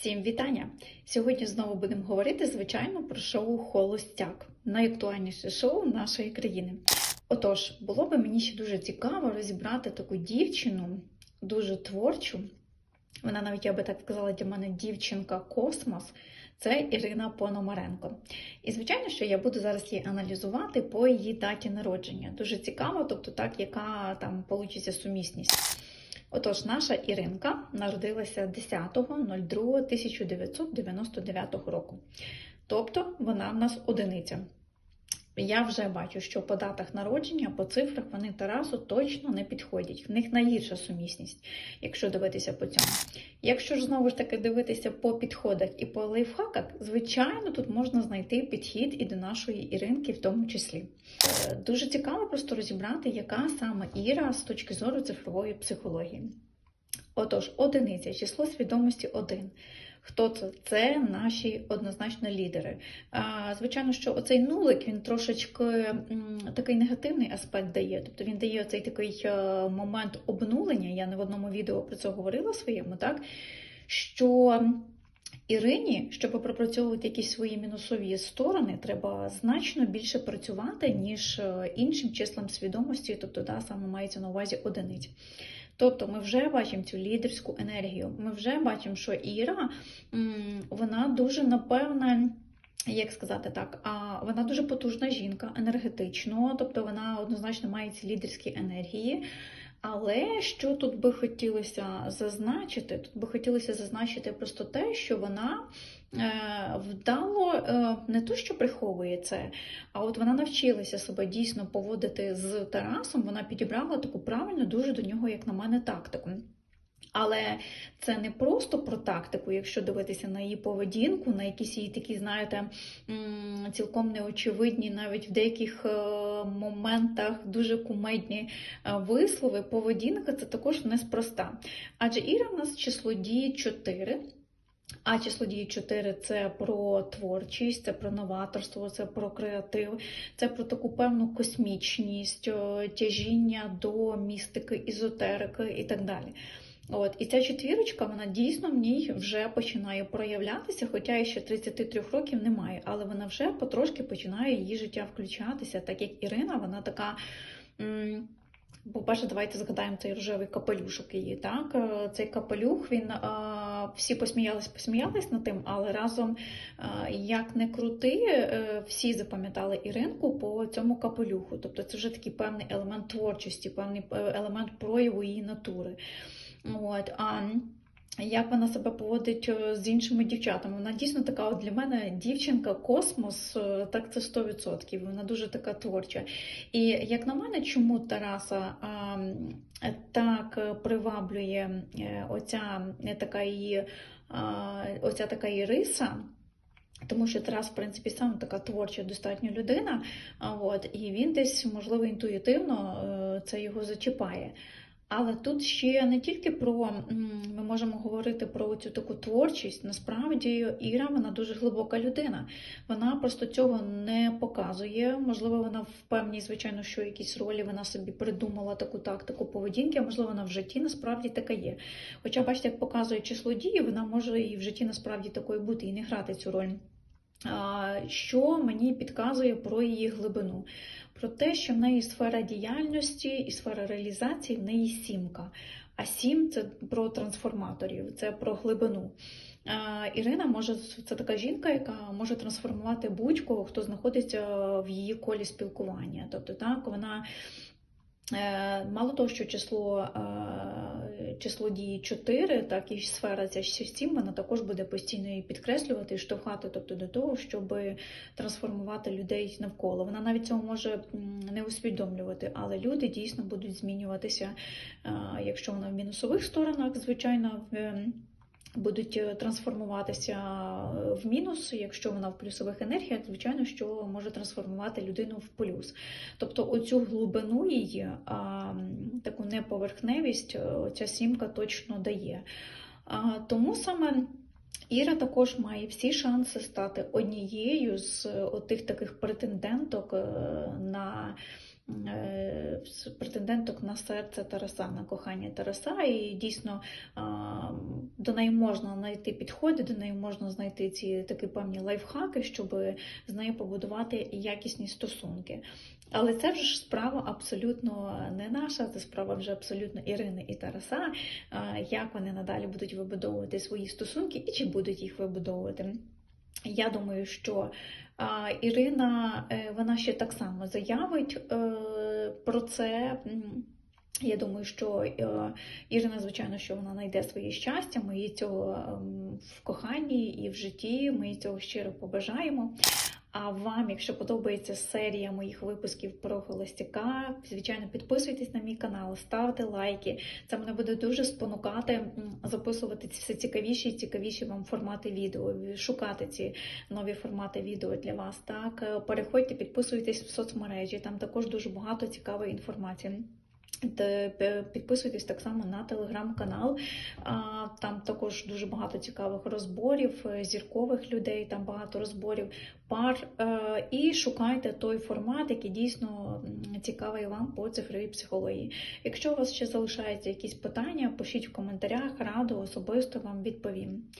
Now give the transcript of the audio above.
Всім вітання! Сьогодні знову будемо говорити, звичайно, про шоу Холостяк, найактуальніше шоу нашої країни. Отож, було би мені ще дуже цікаво розібрати таку дівчину, дуже творчу. Вона навіть, я би так сказала, для мене дівчинка космос. Це Ірина Пономаренко. І звичайно, що я буду зараз її аналізувати по її даті народження. Дуже цікаво, тобто так, яка там получиться сумісність. Отож, наша Іринка народилася 10.02.1999 року. Тобто вона в нас одиниця. Я вже бачу, що по датах народження, по цифрах вони Тарасу точно не підходять. В них найгірша сумісність, якщо дивитися по цьому. Якщо ж знову ж таки дивитися по підходах і по лайфхаках, звичайно, тут можна знайти підхід і до нашої Іринки, в тому числі. Е, Дуже цікаво просто розібрати, яка саме Іра з точки зору цифрової психології. Отож, одиниця, число свідомості 1. Хто це? Це наші однозначно лідери. Звичайно, що оцей нулик він трошечки такий негативний аспект дає. Тобто він дає оцей такий е, момент обнулення. Я не в одному відео про це говорила своєму, так що Ірині, щоб пропрацьовувати якісь свої мінусові сторони, треба значно більше працювати, ніж е, іншим числам свідомості, тобто да, саме мається на увазі одиниць. Тобто ми вже бачимо цю лідерську енергію. Ми вже бачимо, що Іра вона дуже напевне. Як сказати так, а вона дуже потужна жінка, енергетично, тобто вона однозначно має ці лідерські енергії. Але що тут би хотілося зазначити? Тут би хотілося зазначити просто те, що вона е, вдало е, не то, що приховує це, а от вона навчилася себе дійсно поводити з Тарасом. Вона підібрала таку правильну, дуже до нього, як на мене, тактику. Але це не просто про тактику, якщо дивитися на її поведінку, на якісь її такі, знаєте, цілком неочевидні, навіть в деяких е, моментах дуже кумедні е, вислови. Поведінка це також неспроста. Адже Іра в нас число дії 4. А число дії 4 це про творчість, це про новаторство, це про креатив, це про таку певну космічність, тяжіння до містики, ізотерики і так далі. От, і ця четвірочка, вона дійсно в ній вже починає проявлятися, хоча ще 33 років немає, але вона вже потрошки починає її життя включатися, так як Ірина, вона така. по-перше, давайте згадаємо цей рожевий капелюшок її. Так? Е, Цей капелюх, він е, всі посміялись, посміялись над тим, але разом, е, як не крути, всі запам'ятали Іринку по цьому капелюху. Тобто це вже такий певний елемент творчості, певний елемент прояву її натури. От, а як вона себе поводить е, з іншими дівчатами? Вона дійсно така от для мене дівчинка, космос, е, так це 100%. Вона дуже така творча. І як на мене, чому Тараса а, так приваблює е, оця така її, а, оця така її риса? Тому що Тарас, в принципі, сам така творча достатньо людина, от, і він десь, можливо, інтуїтивно це його зачіпає. Але тут ще не тільки про ми можемо говорити про цю таку творчість. Насправді Іра вона дуже глибока людина. Вона просто цього не показує. Можливо, вона в певній, звичайно, що якісь ролі вона собі придумала таку тактику поведінки, а можливо, вона в житті насправді така є. Хоча, бачите, як показує число дії, вона може і в житті насправді такою бути і не грати цю роль. Що мені підказує про її глибину? Про те, що в неї сфера діяльності і сфера реалізації в неї сімка. А сім це про трансформаторів, це про глибину. Ірина може це така жінка, яка може трансформувати будь-кого, хто знаходиться в її колі спілкування. Тобто, так вона. Е, Мало того, що число, е, число дії 4, так і сфера ця 7, вона також буде постійно її підкреслювати і штовхати тобто, до того, щоб трансформувати людей навколо. Вона навіть цього може не усвідомлювати, але люди дійсно будуть змінюватися, е, якщо вона в мінусових сторонах, звичайно, в. Е, Будуть е, трансформуватися е, в мінус, якщо вона в плюсових енергіях, звичайно, що може трансформувати людину в плюс. Тобто оцю глибину її, а, таку неповерхневість, е, ця сімка точно дає. Тому саме Іра також має всі шанси стати однією з е, тих таких претенденток е, на е, претенденток на серце Тараса, на кохання Тараса, і дійсно до неї можна знайти підходи, до неї можна знайти ці такі певні лайфхаки, щоб з нею побудувати якісні стосунки. Але це вже ж справа абсолютно не наша, це справа вже абсолютно Ірини і Тараса, як вони надалі будуть вибудовувати свої стосунки і чи будуть їх вибудовувати. Я думаю, що Ірина е, вона ще так само заявить е, про це. Я думаю, що е, Ірина, звичайно, що вона знайде своє щастя. Ми їй цього ем, в коханні і в житті. Ми їй цього щиро побажаємо. А вам, якщо подобається серія моїх випусків про холостяка, звичайно, підписуйтесь на мій канал, ставте лайки. Це мене буде дуже спонукати записувати все цікавіші і цікавіші вам формати відео, шукати ці нові формати відео для вас. Так, Е, переходьте, підписуйтесь в соцмережі, там також дуже багато цікавої інформації. Підписуйтесь так само на телеграм-канал. Там також дуже багато цікавих розборів, е, зіркових людей, там багато розборів пар. Е, І шукайте той формат, який дійсно цікавий вам по цифровій психології. Якщо у вас ще залишаються якісь питання, пишіть в коментарях, радо особисто вам відповім.